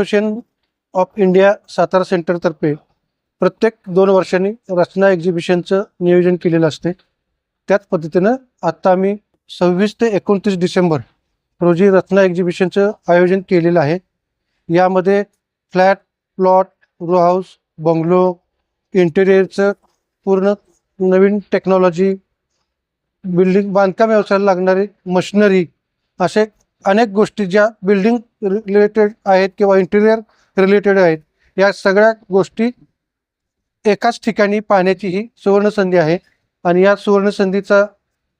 Association of India Satara सेंटरतर्फे प्रत्येक दोन वर्षांनी रचना एक्झिबिशनचं नियोजन केलेलं असते. त्याच पद्धतीनं आत्ता आम्ही सव्वीस ते एकोणतीस डिसेंबर रोजी रचना एक्झिबिशनचं आयोजन केलेलं आहे. यामध्ये flat plot row house bungalow इंटेरियरचं पूर्ण नवीन टेक्नॉलॉजी बिल्डिंग बांधकाम व्यवसायाला लागणारी मशिनरी असे अनेक गोष्टी ज्या बिल्डिंग रिलेटेड आहेत किंवा इंटेरियर रिलेटेड आहेत या सगळ्या गोष्टी एकाच ठिकाणी पाहण्याची ही सुवर्णसंधी आहे. आणि या सुवर्णसंधीचा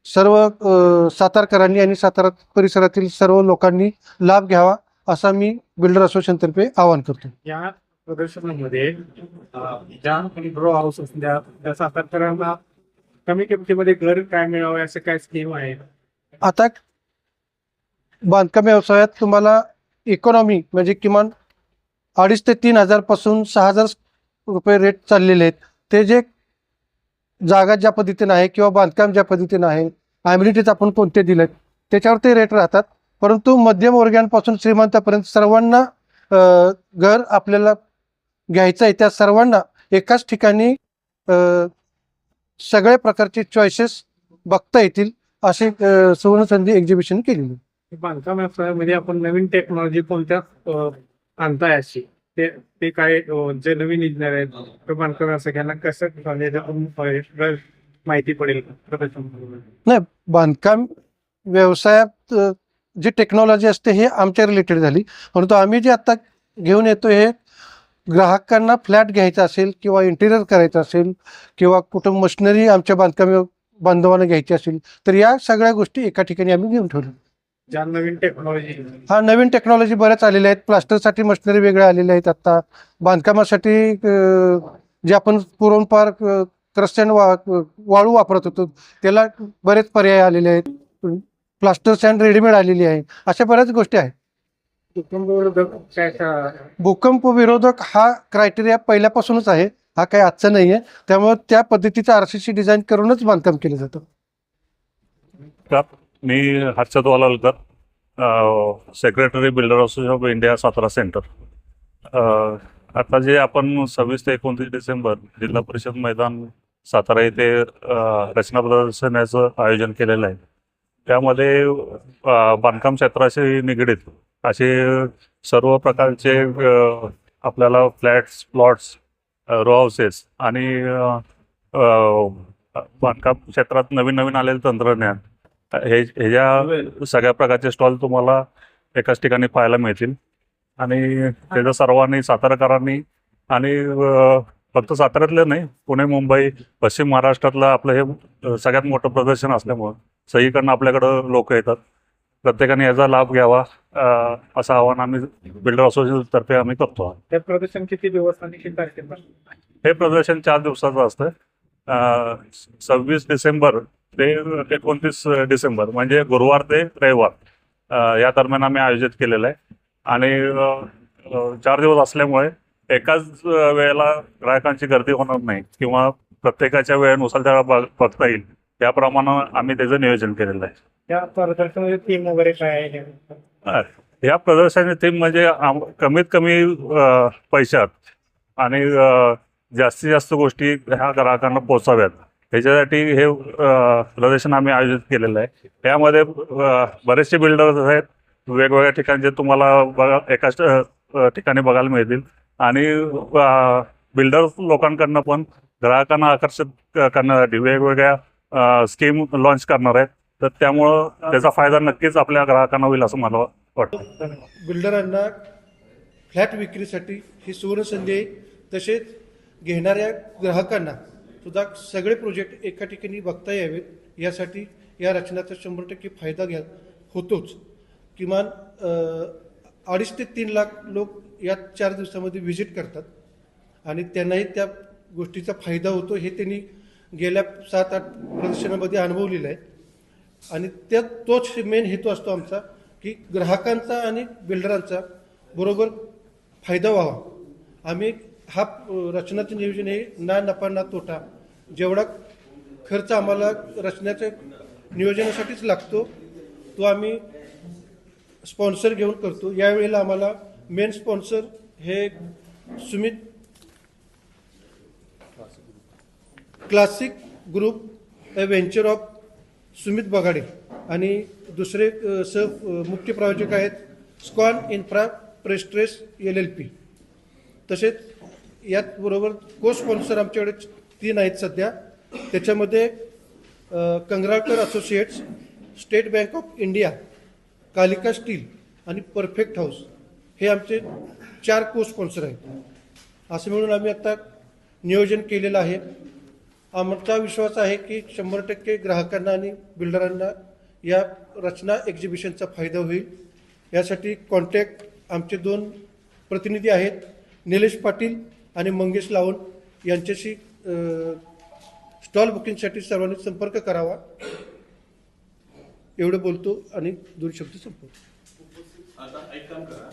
सर्व सातारकरांनी आणि सातारा परिसरातील सर्व लोकांनी लाभ घ्यावा असा मी बिल्डर असोसिएशनतर्फे आवाहन करतो. या प्रदर्शनामध्ये ज्या रो हाऊस असल्या त्या सातारकरांना कमी किमतीमध्ये घर काय मिळावं असं काय स्कीम आहे? आता बांधकाम व्यवसायात तुम्हाला इकॉनॉमी म्हणजे किमान अडीच ते तीन हजारपासून सहा हजार रुपये रेट चाललेले आहेत. ते जे जागा ज्या पद्धतीनं आहे किंवा बांधकाम ज्या पद्धतीनं आहे ॲम्युनिटीज आपण कोणते दिलेत त्याच्यावर ते रेट राहतात. परंतु मध्यमवर्गीयांपासून श्रीमंतापर्यंत सर्वांना घर आपल्याला घ्यायचं आहे त्या सर्वांना एकाच ठिकाणी सगळ्या प्रकारचे चॉईसेस बघता येतील अशी सुवर्णसंधी एक्झिबिशन केलेली बांधकाम व्यवसायामध्ये आपण नवीन टेक्नॉलॉजी कोणत्या आणताय अशी? ते ते काय जे नवीन इंजिनियर आहेत ते बांधकाम व्यवसायांना कसं म्हणजे माहिती पडेल. नाही बांधकाम व्यवसायात जी टेक्नॉलॉजी असते हे आमच्या रिलेटेड झाली. परंतु आम्ही जे आता घेऊन येतो हे ग्राहकांना फ्लॅट घ्यायचा असेल किंवा इंटेरियर करायचं असेल किंवा कुठं मशिनरी आमच्या बांधकाम बांधवांना घ्यायची असेल तर या सगळ्या गोष्टी एका ठिकाणी आम्ही घेऊन ठेवल्या. ज्या नवीन टेक्नॉलॉजी हा नवीन टेक्नॉलॉजी बऱ्याच आलेल्या आहेत. प्लास्टरसाठी मशिनरी वेगळ्या आलेल्या आहेत आता. बांधकामासाठी जे आपण पुरवणपार क्रस्टन वा वाळू वापरत होतो त्याला बरेच पर्याय आलेले आहेत. प्लास्टर सँड रेडीमेड आलेली आहे. अशा बऱ्याच गोष्टी आहेत. भूकंप विरोधक हा क्रायटेरिया पहिल्यापासूनच आहे. हा काही आजचा नाही आहे त्यामुळे त्या पद्धतीचं आर सी सी डिझाईन करूनच बांधकाम केलं जातं. मी Harshad Walalkar secretary builder association of India Satara centre आता जे आपण सव्वीस ते एकोणतीस डिसेंबर जिल्हा परिषद मैदान सातारा येथे रचना प्रदर्शनाचं आयोजन केलेलं आहे. त्यामध्ये बांधकाम क्षेत्राशी निगडीत असे सर्व प्रकारचे आपल्याला फ्लॅट्स प्लॉट्स रो हाऊसेस आणि बांधकाम क्षेत्रात नवीन नवीन आलेलं तंत्रज्ञान हे ह्याच्या सगळ्या प्रकारचे स्टॉल तुम्हाला एकाच ठिकाणी पाहायला मिळतील. आणि त्याचं सर्वांनी साताराकरांनी आणि फक्त साताऱ्यातलं नाही पुणे मुंबई पश्चिम महाराष्ट्रातलं आपलं हे सगळ्यात मोठं प्रदर्शन असल्यामुळं सगळीकडनं आपल्याकडं लोक येतात. प्रत्येकाने याचा लाभ घ्यावा असं आवाहन आम्ही बिल्डर असोसिएशनतर्फे आम्ही करतो. हे प्रदर्शन किती दिवस हे प्रदर्शन चार दिवसाचं असतं. सव्वीस डिसेंबर ते एकोणतीस डिसेंबर म्हणजे गुरुवार ते रविवार या दरम्यान आम्ही आयोजित केलेलं आहे. आणि चार दिवस असल्यामुळे एकाच वेळेला ग्राहकांची गर्दी होणार नाही किंवा प्रत्येकाच्या वेळेनुसार त्याला बघ- बघता येईल. त्याप्रमाणे आम्ही त्याचं नियोजन केलेलं आहे. या प्रदर्शनाची थीम वगैरे काय आहे. या प्रदर्शनाची थीम म्हणजे कमीत कमी पैशात आणि जास्तीत जास्त गोष्टी ह्या ग्राहकांना पोचाव्यात. ह्याच्यासाठी हे प्रदर्शन आम्ही आयोजित केलेलं आहे. त्यामध्ये बरेचसे बिल्डर्स आहेत. वेगवेगळ्या ठिकाणचे तुम्हाला बघा एकाच ठिकाणी बघायला मिळतील. आणि बिल्डर्स लोकांकडनं पण ग्राहकांना आकर्षित करण्यासाठी वेगवेगळ्या स्कीम लॉन्च करणार आहेत. तर त्यामुळं त्याचा फायदा नक्कीच आपल्या ग्राहकांना होईल असं मला वाटतं. बिल्डरांना फ्लॅट विक्रीसाठी ही सुवर्ण संधी तसेच घेणाऱ्या ग्राहकांना सुद्धा सगळे प्रोजेक्ट एका ठिकाणी बघता यावेत. यासाठी या रचनाचा शंभर टक्के फायदा घ्या होतोच. किमान अडीच ते तीन लाख लोक या चार दिवसामध्ये व्हिजिट करतात. आणि त्यांनाही त्या गोष्टीचा फायदा होतो हे त्यांनी गेल्या सात आठ प्रदर्शनामध्ये अनुभवलेलं आहे. आणि त्या तोच मेन हेतू असतो आमचा की ग्राहकांचा आणि बिल्डरांचा बरोबर फायदा व्हावा. आम्ही हा रचनाचं नियोजन हे ना नफा ना तोटा. जेवढा खर्च आम्हाला रचण्याच्या नियोजनासाठीच लागतो तो आम्ही स्पॉन्सर घेऊन करतो. यावेळेला आम्हाला मेन स्पॉन्सर हे Sumit classic group a venture of Sumit Bagade आणि दुसरे स सह मुख्य प्रायोजक आहेत Scon infra prestress L L P. तसेच याचबरोबर को स्पॉन्सर आमच्याकडे तीन आहेत सध्या. त्याच्यामध्ये अ, Kangralkar associates state bank of India Kalika steel आणि परफेक्ट हाऊस हे आमचे चार को स्पॉन्सर आहेत. असं म्हणून आम्ही आता नियोजन केलेलं आहे. आमचा विश्वास आहे की शंभर टक्के ग्राहकांना आणि बिल्डरांना या रचना एक्झिबिशनचा फायदा होईल. यासाठी कॉन्टॅक्ट आमचे दोन प्रतिनिधी आहेत. निलेश पाटील आणि मंगेश लावण यांच्याशी स्टॉल बुकिंगसाठी सर्वांनी संपर्क करावा. एवढं बोलतो आणि दोन शब्द संपवतो. आता एक काम करा.